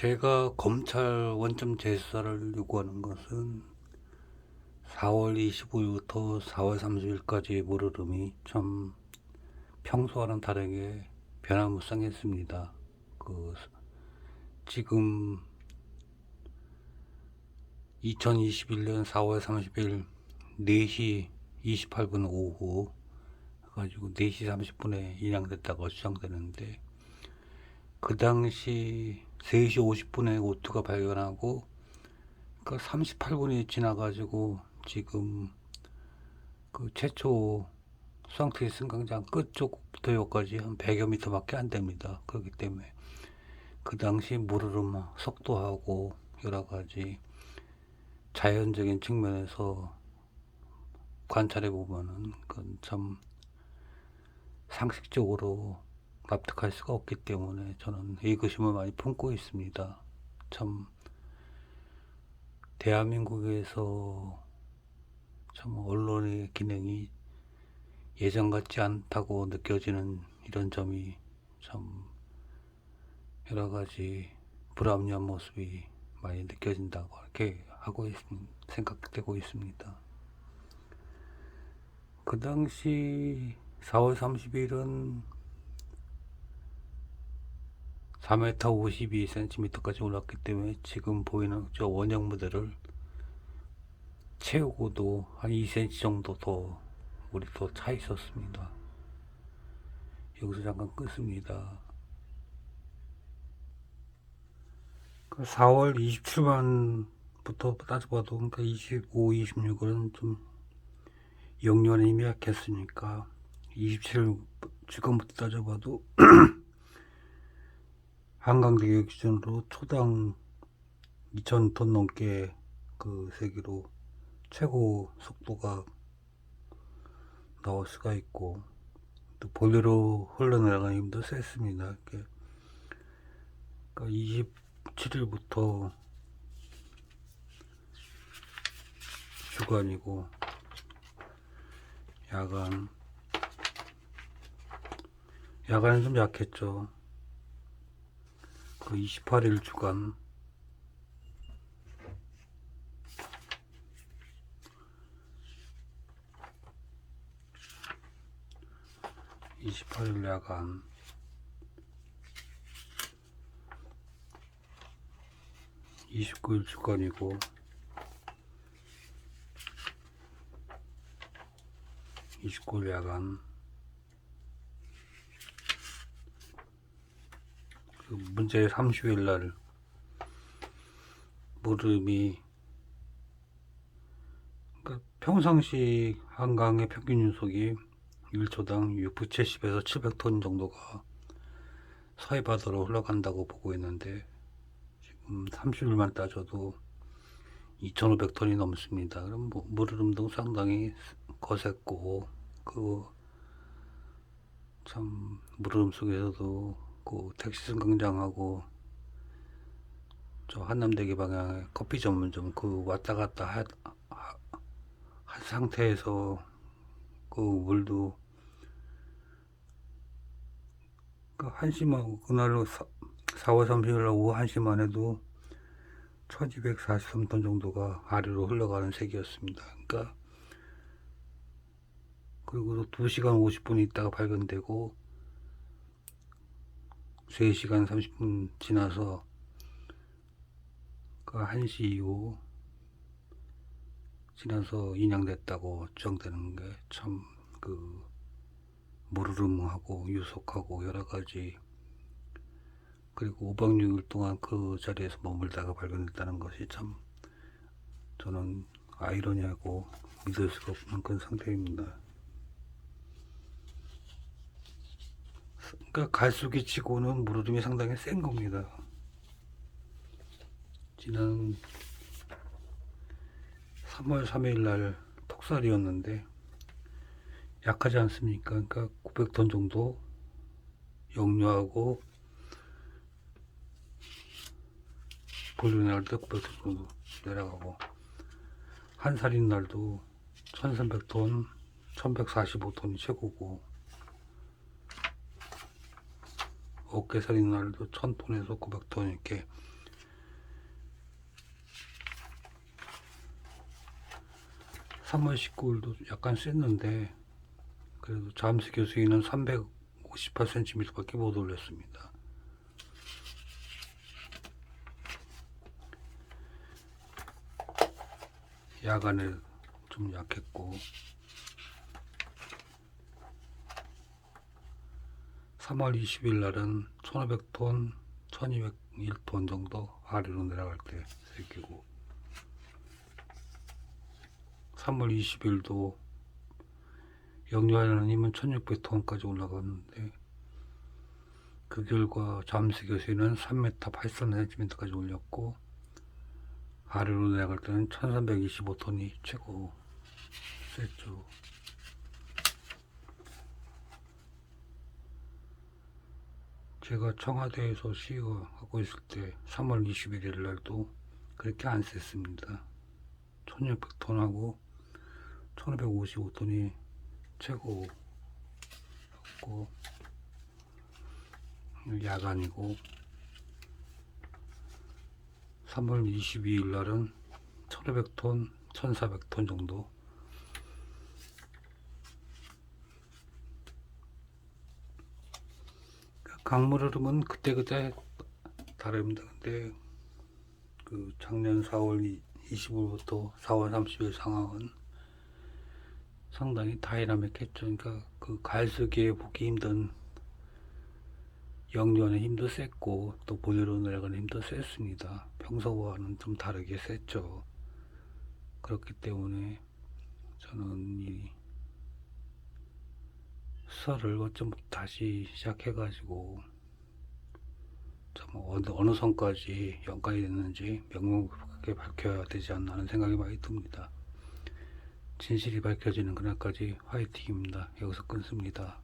제가 검찰 원점 재수사를 요구하는 것은 4월 25일부터 4월 30일까지의 물흐름이 참 평소와는 다르게 변화무쌍했습니다. 그 지금 2021년 4월 30일 4시 28분 오후 가지고 4시 30분에 인양됐다고 주장되는데 그 당시 3시 50분에 오투가 발견하고 그 38분이 지나가지고 지금 그 최초 수상트리 승강장 끝쪽부터 여기까지 한 100여 미터밖에 안 됩니다. 그렇기 때문에 그 당시 물흐름 속도하고 여러 가지 자연적인 측면에서 관찰해 보면은 그건 참 상식적으로 납득할 수가 없기 때문에 저는 의구심을 많이 품고 있습니다. 참 대한민국에서 참 언론의 기능이 예전 같지 않다고 느껴지는 이런 점이 참 여러 가지 불합리한 모습이 많이 느껴진다고 이렇게 하고 있, 생각되고 있습니다. 그 당시 4월 30일은 4m 52cm까지 올랐기 때문에 지금 보이는 저 원형 무대를 채우고도 한 2cm 정도 더 우리 더 차 있었습니다. 여기서 잠깐 끊습니다. 그 4월 27만부터 따져봐도 그러니까 25, 26은 좀 영년에 힘이 약했으니까 27 지금부터 따져봐도 한강대교 기준으로 초당 2,000톤 넘게 그 세기로 최고 속도가 나올 수가 있고 또 볼리로 흘러내려가는 힘도 셌습니다. 그러니까 27일부터 주간이고 야간 야간은 좀 약했죠. 그 28일 주간. (28일) 야간. (29일) 주간이고. (29일) 야간 문제 30일 날 무름이 그러니까 평상시 한강의 평균 유속이 1초당 670에서 700톤 정도가 서해 바다로 흘러간다고 보고 있는데 지금 30일만 따져도 2,500톤이 넘습니다. 그럼 뭐 물흐름도 상당히 거셌고 그참 물흐름 속에서도 그 택시 승강장하고 저 한남대교 방향에 커피 전문점 그 왔다 갔다 하, 하- 한 상태에서 그 물도 그 한시만 그날로 사, 4월 30일 날 오후 1시만 해도 1243톤 정도가 아래로 흘러가는 색이었습니다. 그러니까 그리고 또 2시간 50분 있다가 발견되고 3시간 30분 지나서 그 1시 이후 지나서 인양됐다고 주장되는 게 참 그 무르름하고 유속하고 여러 가지 그리고 5박 6일 동안 그 자리에서 머물다가 발견됐다는 것이 참 저는 아이러니하고 믿을 수가 없는 그런 상태입니다. 그러니까 갈수기 치고는 무르름이 상당히 센 겁니다. 지난 3월 3일 날 톡살이었는데 약하지 않습니까? 그러니까 900톤 정도 역류하고 볼륨 날때 900톤 정도 내려가고 한 살인 날도 1300톤 1145톤이 최고고 어깨살이 날도 1000톤에서 900톤 이렇게 3월 19일도 약간 쎘는데 그래도 잠수 교수기는 358cm 밖에 못 올렸습니다. 야간에 좀 약했고 3월 20일 날은 1500톤, 1201톤 정도 아래로 내려갈 때 새끼고 3월 20일도 영유하는 힘은 1600톤까지 올라갔는데 그 결과 잠수 교수는 3m 83cm까지 올렸고 아래로 내려갈 때는 1325톤이 최고 셌죠. 제가 청와대에서 시위하고 있을 때 3월 21일 날도 그렇게 안 셌습니다. 1600톤하고 1555톤이 최고였고 야간이고 3월 22일 날은 1500톤, 1400톤 정도 강물 흐름은 그때그때 다릅니다. 근데 그 작년 4월 20일부터 4월 30일 상황은 상당히 다이나믹했죠. 그러니까 그 가을수기에 보기 힘든 영년의 힘도 셌고 또 보내로 내려가는 힘도 셌습니다. 평소와는 좀 다르게 셌죠. 그렇기 때문에 저는 이 수사를 어쩜 다시 시작해가지고 참 어느, 어느 선까지 연관이 됐는지 명명하게 밝혀야 되지 않나 하는 생각이 많이 듭니다. 진실이 밝혀지는 그날까지 화이팅입니다. 여기서 끊습니다.